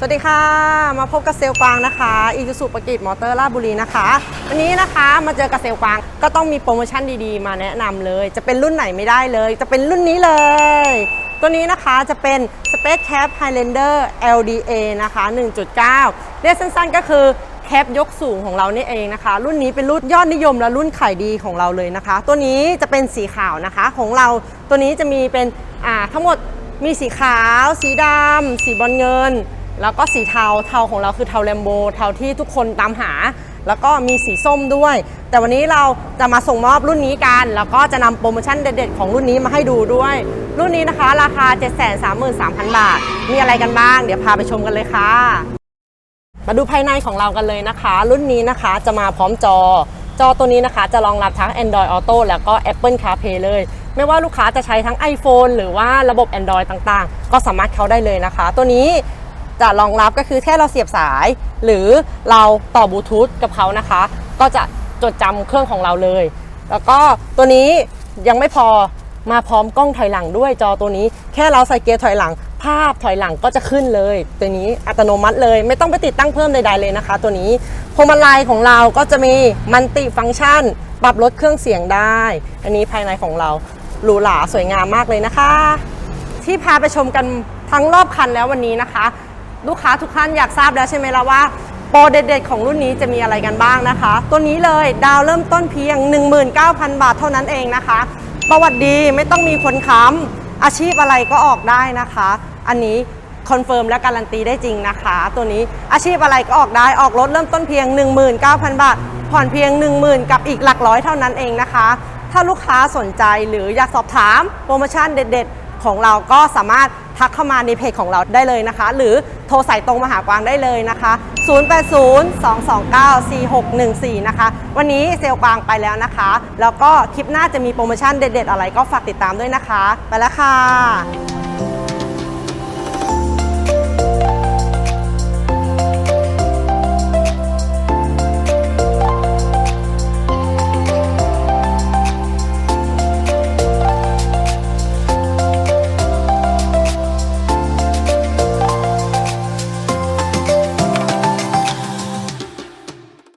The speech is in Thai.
สวัสดีค่ะ มาพบกับเซลกวางนะคะอีซูซูปกิจมอเตอร์ราชบุรีนะคะ วันนี้นะคะมาเจอกับเซลกวางก็ต้องมีโปรโมชั่นดีๆ มาแนะนำเลย จะเป็นรุ่นไหนไม่ได้เลย จะเป็นรุ่นนี้เลย ตัวนี้นะคะจะเป็น Space Cap Highlander LDA นะคะ 1.9 เรียกสั้นๆก็คือแคปยกสูงของเรานี่เองนะคะ รุ่นนี้เป็นรุ่นยอดนิยมและรุ่นขายดีของเราเลยนะคะ ตัวนี้จะเป็นสีขาวนะคะของเราตัวนี้จะมีเป็นทั้งหมดมีสีขาว สีดำสีบอลเงิน แล้วก็สีเทาเทาของเราคือเทาแลมโบเทาที่ทุกคนตามหา แล้วก็มีสีส้มด้วย แต่วันนี้เราจะมาส่งมอบรุ่นนี้กัน แล้วก็จะนำโปรโมชั่นเด็ดๆของรุ่นนี้มาให้ดูด้วย รุ่นนี้นะคะ ราคา 733,000 บาท มีอะไรกันบ้าง เดี๋ยวพาไปชมกันเลยค่ะ มาดูภายในของเรากันเลยนะคะ รุ่นนี้นะคะจะมาพร้อมจอ จอตัวนี้นะคะ จะรองรับทั้ง Android Auto แล้วก็ Apple CarPlay เลยไม่ว่าลูกค้าจะใช้ทั้ง iPhone หรือว่าระบบ Android ต่างๆ ก็สามารถเข้าได้เลยนะคะ ตัวนี้ จะรองรับก็คือแค่เราเสียบสาย หรือเราต่อบลูทูธกับเขานะคะ ก็จะจดจำเครื่องของเราเลย แล้วก็ตัวนี้ยังไม่พอมาพร้อมกล้องถอยหลังด้วยจอตัวนี้ แค่เราใส่เกียร์ถอยหลัง ภาพถอยหลังก็จะขึ้นเลย ตัวนี้อัตโนมัติเลย ไม่ต้องไปติดตั้งเพิ่มใดๆเลยนะคะ ตัวนี้พวงมาลัยของเราก็จะมีมัลติฟังก์ชัน ปรับลดเครื่องเสียงได้ อันนี้ภายในของเราหรูหราสวยงามมากเลยนะคะ ที่พาไปชมกันทั้งรอบคันแล้ววันนี้นะคะ ลูกค้าทุกท่านอยากทราบแล้วใช่ไหมล่ะว่าโปรเด็ดๆของรุ่นนี้จะมีอะไรกันบ้างนะคะ ตัวนี้เลยดาวเริ่มต้นเพียง 19,000 บาทเท่านั้นเองนะคะ ประวัติดีไม่ต้องมีคนค้ำอาชีพอะไรก็ออกได้นะคะ อันนี้คอนเฟิร์มและการันตีได้จริงนะคะ ตัวนี้อาชีพอะไรก็ออกได้ออกรถเริ่มต้นเพียง 19,000 บาท ผ่อนเพียง 10,000 กับอีกหลักร้อยเท่านั้นเองนะคะ ถ้าลูกค้าสนใจหรืออยากสอบถามโปรโมชั่นเด็ดๆ ของเราก็สามารถทักเข้ามาในเพจของเราได้เลยนะคะ หรือโทรสายตรงมาหากวางได้เลยนะคะ 0802294614 นะคะ วันนี้เซลลกวางไปแล้วนะคะ แล้วก็คลิปหน้าจะมีโปรโมชั่นเด็ดๆ อะไรก็ฝากติดตามด้วยนะคะ ไปแล้วค่ะ